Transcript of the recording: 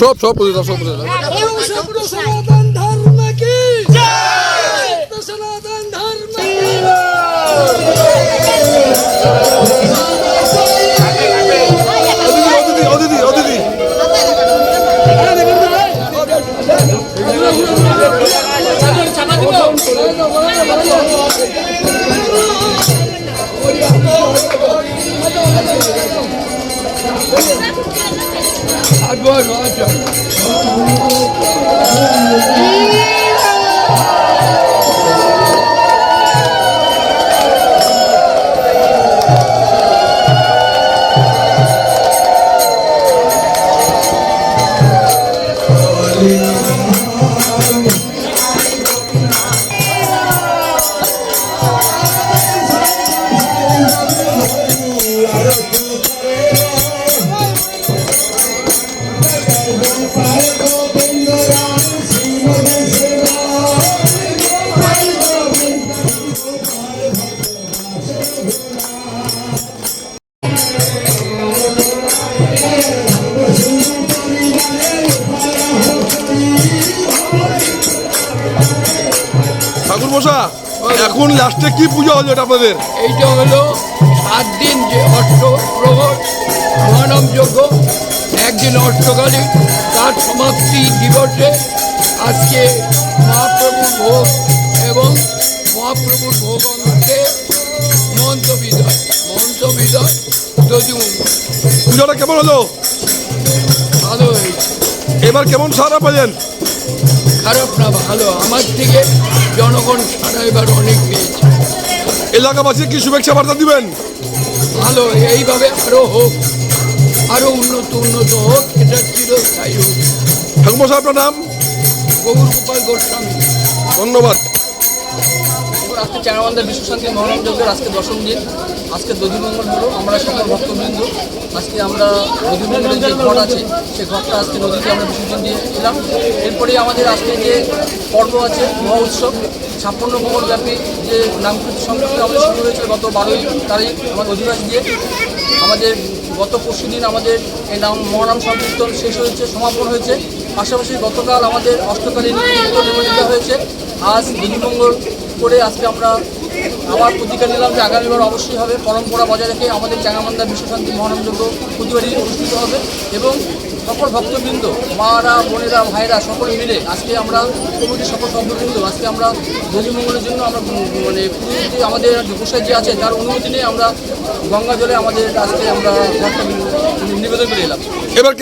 সব সব বুঝে যাও সব বুঝে যাও সনাতন ধর্ম কি সনাতন ধর্ম Thank you. অদিতি অদিতি অদিতি ঠাকুর মশা এখন লাস্টে কি পুজো হলো এটা আপনাদের? এইটা হলো সাত দিন যে অষ্ট প্রহর মহানম যজ্ঞ। একদিন অষ্টকালী তার সমাপ্তি দিবসে আজকে মহাপ্রভুর ভোগ এবং মহাপ্রভুর ভোগ অঙ্গে মন্ত্র বিদয় মন্ত্র বিদয় পুজোটা কেমন হলো? ভালো হয়েছে। এবার কেমন সারা পেলেন খারাপ না ভালো। আমার থেকে জনগণ সারা এবার অনেক পেয়েছে। এলাকাবাসী কি শুভেচ্ছা বার্তা দিবেন? ভালো এইভাবে আরও হোক আরও উন্নত উন্নত হোক এটা চিরস্থায়ী হোক। ঠাকুর আপনার নাম? গৌর গোপাল গোস্বামী। ধন্যবাদ। আজকে চ্যাংরাবান্ধার বিশ্বশান্তি মহরম যজ্ঞের আজকে দশম দিন। আজকে দধিমঙ্গল হলো, আমরা সকল ভক্তবৃন্দ। আজকে আমরা দধিমঙ্গলের যে ঘট আছে সেই ঘটটা আজকে নদীতে আমরা বিসর্জন দিয়ে এলাম এরপরে আমাদের আজকে যে পর্ব আছে, মহা উৎসব, ছাপ্পান্ন ব্যাপী যে নামকৃতি সংযুক্ত আমাদের শুরু হয়েছিল গত বারোই তারিখ আমাদের অধিবাস দিয়ে। আমাদের গত পরশু দিন আমাদের এই নাম মহানাম সংকীর্তন শেষ হয়েছে, সমাপন হয়েছে। পাশাপাশি গতকাল আমাদের অষ্টকালীন নিবেদিত হয়েছে। আজ দিনমঙ্গল করে আজকে আমরা আবার প্রতিজ্ঞা নিলাম যে আগামীবার অবশ্যই হবে। পরম্পরা বজায় রেখে আমাদের চাঙ্গামান্দা বিশ্বশান্তি মহানন্দযোগ্য প্রতিবারই অনুষ্ঠিত হবে এবং সকল ভক্তবৃন্দ, মারা, বোনেরা, ভাইরা সকলে মিলে আজকে আমরা কমিটির সকল সভ্যবৃন্দ আজকে আমরা দধিমঙ্গলের জন্য আমরা মানে যে আমাদের গোসাই যে আছে তার অনুমতি নিয়ে আমরা গঙ্গা জলে আমাদের আজকে আমরা নিবেদন করে এলাম। এবার